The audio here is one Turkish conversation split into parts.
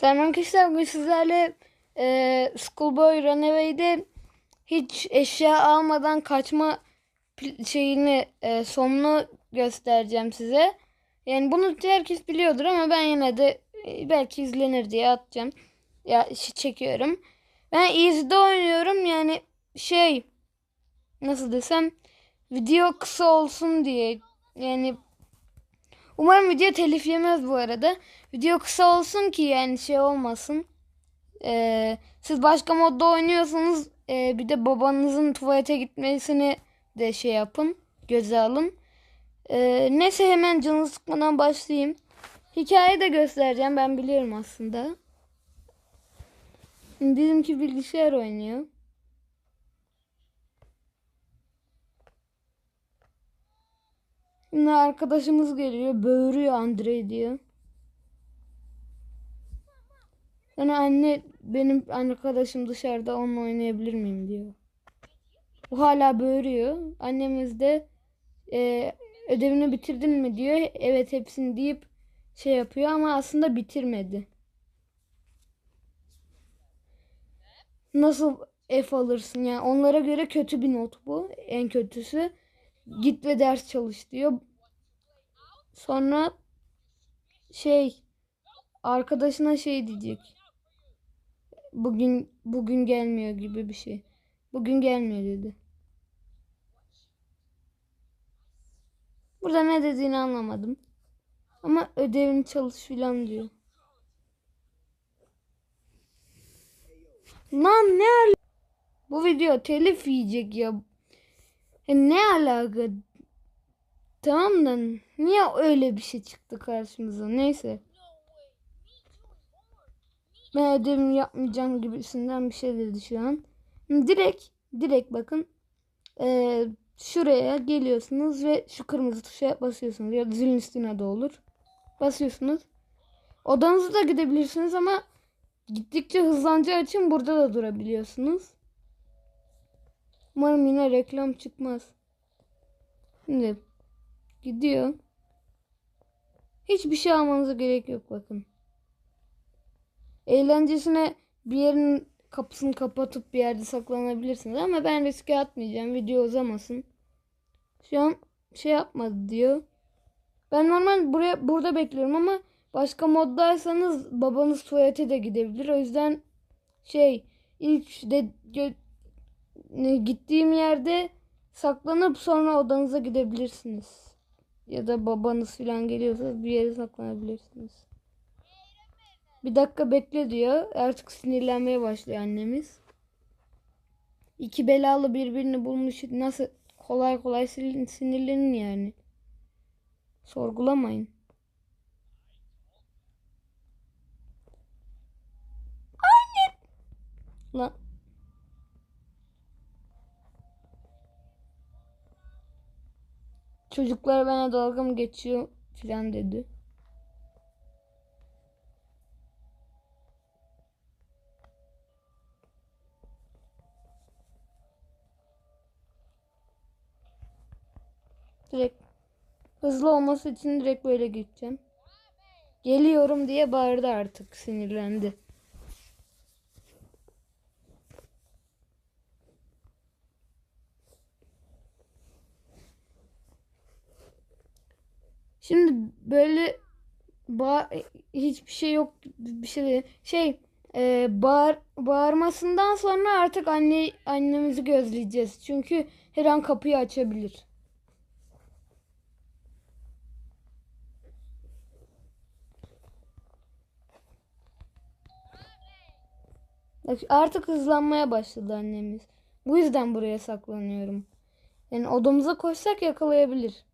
Selam arkadaşlar bugün sizlerle e, Schoolboy Runaway'de hiç eşya almadan kaçma şeyini e, sonunu göstereceğim size. Yani bunu herkes biliyordur ama ben yine de e, belki izlenir diye atacağım. Ya şi- çekiyorum. Ben Easy'de oynuyorum yani şey nasıl desem video kısa olsun diye yani Umarım video telif yemez bu arada. Video kısa olsun ki yani şey olmasın. Ee, siz başka modda oynuyorsanız e, bir de babanızın tuvalete gitmesini de şey yapın. Göze alın. Ee, neyse hemen canı sıkmadan başlayayım. Hikayeyi de göstereceğim. Ben biliyorum aslında. Bizimki bilgisayar oynuyor. Şimdi arkadaşımız geliyor. Böğürüyor Andre diyor. Sonra anne benim arkadaşım dışarıda onunla oynayabilir miyim diyor. O hala böğürüyor. Annemiz de e, ödevini bitirdin mi diyor. Evet hepsini deyip şey yapıyor ama aslında bitirmedi. Nasıl F alırsın yani onlara göre kötü bir not bu. En kötüsü. Git ve ders çalış diyor. Sonra şey arkadaşına şey diyecek. Bugün bugün gelmiyor gibi bir şey. Bugün gelmiyor dedi. Burada ne dediğini anlamadım. Ama ödevini çalış filan diyor. Lan ne Bu video telif yiyecek ya. Ya ne alaka? Tamam da niye öyle bir şey çıktı karşımıza? Neyse. Ben ödevimi yapmayacağım gibisinden bir şey dedi şu an. Direkt, direkt bakın. Ee, şuraya geliyorsunuz ve şu kırmızı tuşa basıyorsunuz. Ya da zilin üstüne de olur. Basıyorsunuz. Odanıza da gidebilirsiniz ama gittikçe hızlanacağı için burada da durabiliyorsunuz. Umarım yine reklam çıkmaz. Şimdi gidiyor. Hiçbir şey almanıza gerek yok bakın. Eğlencesine bir yerin kapısını kapatıp bir yerde saklanabilirsiniz ama ben riske atmayacağım. Video uzamasın. Şu an şey yapmadı diyor. Ben normal buraya burada bekliyorum ama başka moddaysanız babanız tuvalete de gidebilir. O yüzden şey ilk de gittiğim yerde saklanıp sonra odanıza gidebilirsiniz. Ya da babanız falan geliyorsa bir yere saklanabilirsiniz. Bir dakika bekle diyor. Artık sinirlenmeye başlıyor annemiz. İki belalı birbirini bulmuş. Nasıl kolay kolay sin- sinirlenin yani. Sorgulamayın. Anne. Lan. Çocuklar bana dalga mı geçiyor filan dedi. Direkt hızlı olması için direkt böyle gideceğim. Geliyorum diye bağırdı artık sinirlendi. Şimdi böyle ba hiçbir şey yok bir şey değil. Şey e, bağır bağırmasından sonra artık anne annemizi gözleyeceğiz. Çünkü her an kapıyı açabilir. Bak artık hızlanmaya başladı annemiz. Bu yüzden buraya saklanıyorum. Yani odamıza koşsak yakalayabilir.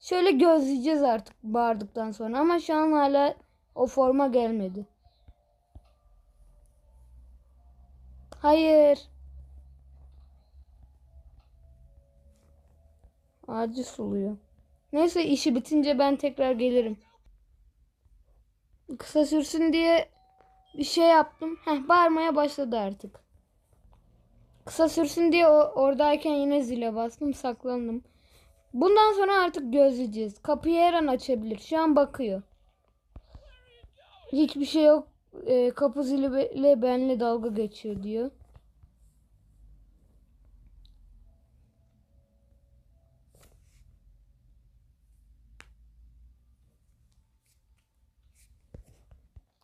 Şöyle gözleyeceğiz artık bağırdıktan sonra ama şu an hala o forma gelmedi. Hayır. Ağacı suluyor. Neyse işi bitince ben tekrar gelirim. Kısa sürsün diye bir şey yaptım. Heh, bağırmaya başladı artık. Kısa sürsün diye oradayken yine zile bastım saklandım. Bundan sonra artık gözleyeceğiz. Kapıyı her an açabilir. Şu an bakıyor. Hiçbir şey yok e, kapı ziliyle benle dalga geçiyor diyor.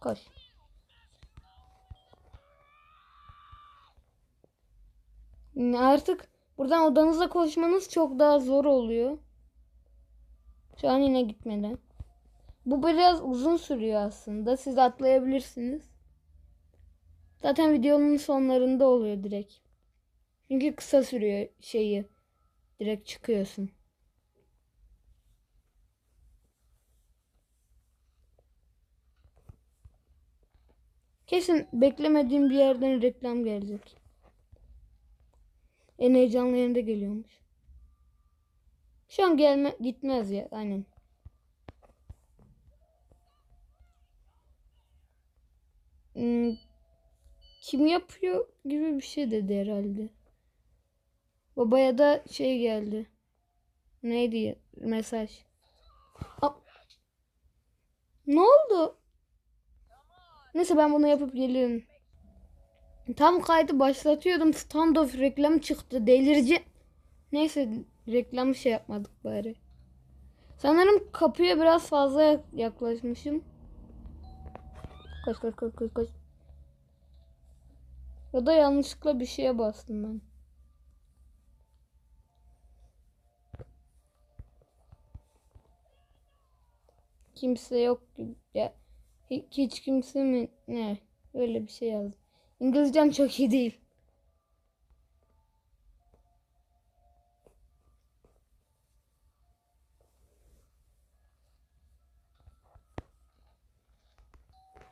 Koş. Artık buradan odanıza koşmanız çok daha zor oluyor. Şu an yine gitmeden. Bu biraz uzun sürüyor aslında. Siz atlayabilirsiniz. Zaten videonun sonlarında oluyor direkt. Çünkü kısa sürüyor şeyi. Direkt çıkıyorsun. Kesin beklemediğim bir yerden reklam gelecek. En heyecanlı yerinde geliyormuş. Şu an gelme gitmez ya aynen. Hmm, kim yapıyor gibi bir şey dedi herhalde. Babaya da şey geldi. Neydi mesaj? Aa, ne oldu? Neyse ben bunu yapıp geliyorum. Tam kaydı başlatıyordum. Standoff reklam çıktı. Delirici. Neyse reklamı şey yapmadık bari. Sanırım kapıya biraz fazla yak- yaklaşmışım. Kaç kaç kaç kaç kaç. Ya da yanlışlıkla bir şeye bastım ben. Kimse yok gibi. Ya, hi- hiç kimse mi? Ne? Öyle bir şey yazdı. İngilizcem çok iyi değil.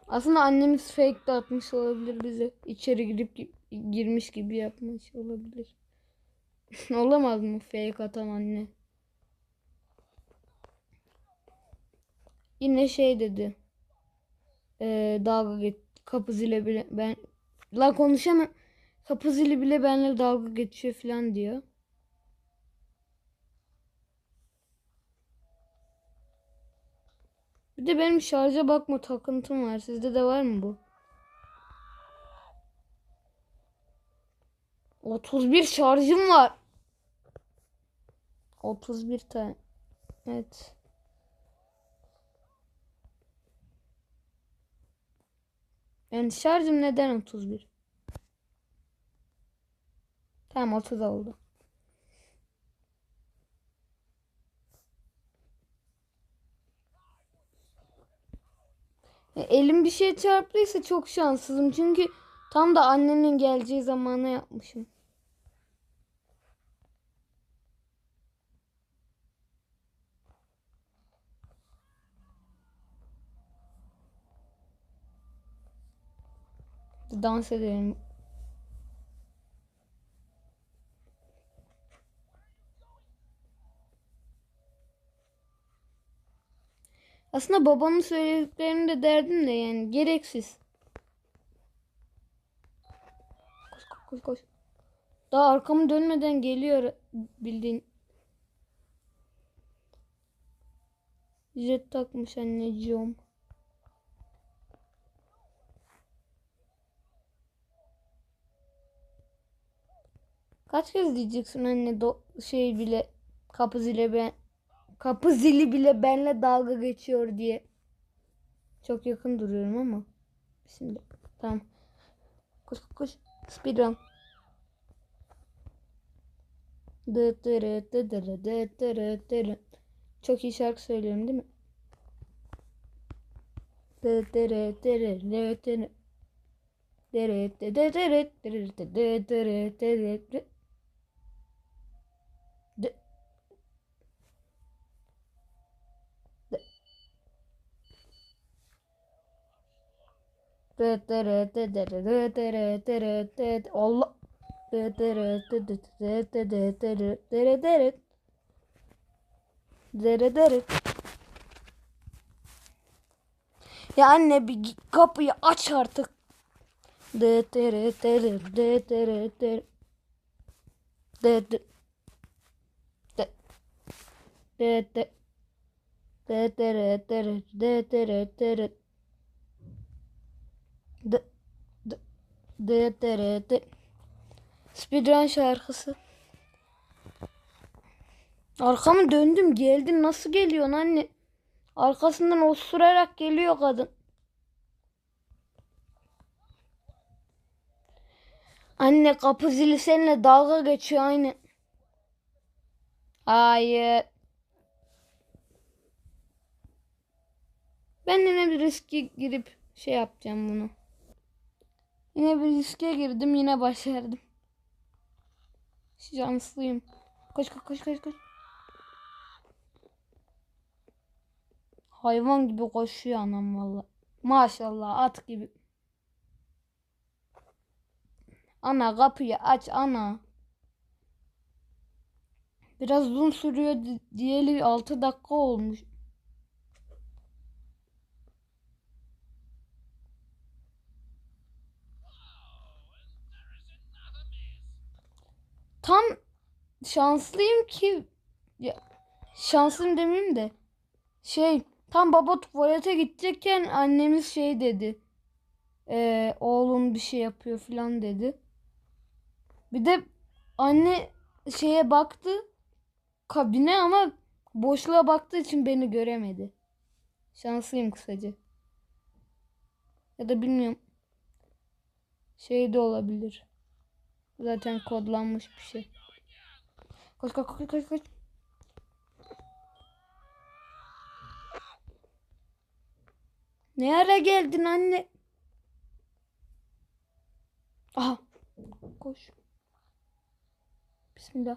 Aslında annemiz fake de atmış olabilir bize. İçeri girip gi- girmiş gibi yapmış olabilir. Olamaz mı fake atan anne? Yine şey dedi. Ee, dalga geç. Kapı zili bile ben la konuşamam. Kapı zili bile benimle dalga geçiyor falan diyor. Bir de benim şarja bakma takıntım var. Sizde de var mı bu? 31 şarjım var. 31 tane. Evet. Yani şarjım neden 31? Tamam 30 oldu. E, Elim bir şey çarptıysa çok şanssızım. Çünkü tam da annenin geleceği zamana yapmışım. Dans edelim. Aslında babanın söylediklerini de derdim de yani gereksiz. Koş koş koş koş. Daha arkamı dönmeden geliyor bildiğin. Jet takmış anneciğim. Kaç kez diyeceksin anne do şey bile kapı zili ben kapı zili bile benle dalga geçiyor diye. Çok yakın duruyorum ama. Şimdi tamam. Koş koş koş. Speedrun. Çok iyi şarkı söylüyorum değil mi? Dırı. Ya anne bir kapıyı aç artık. D D D D Speedrun şarkısı. Arkamı döndüm geldin nasıl geliyorsun anne? Arkasından osurarak geliyor kadın. Anne kapı zili seninle dalga geçiyor aynı. Hayır. Ben yine bir riske girip şey yapacağım bunu. Yine bir riske girdim yine başardım. Şanslıyım. Koş koş koş koş koş. Hayvan gibi koşuyor anam valla. Maşallah at gibi. Ana kapıyı aç ana. Biraz uzun sürüyor di- diyeli 6 dakika olmuş. Tam şanslıyım ki ya, şanslıyım demeyeyim de şey tam baba tuvalete gidecekken annemiz şey dedi. Ee, oğlum bir şey yapıyor falan dedi. Bir de anne şeye baktı kabine ama boşluğa baktığı için beni göremedi. Şanslıyım kısaca. Ya da bilmiyorum. Şey de olabilir. Zaten kodlanmış bir şey. Koş koş koş koş koş. Ne ara geldin anne? Aha. Koş. Bismillah.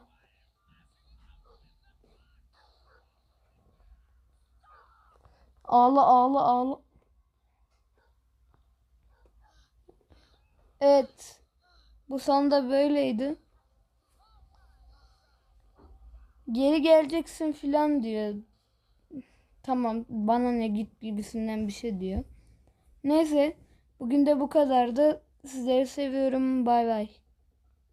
Ağla ağla ağla. Evet. Bu sonda böyleydi. Geri geleceksin filan diyor. Tamam bana ne git gibisinden bir şey diyor. Neyse bugün de bu kadardı. Sizleri seviyorum. Bay bay.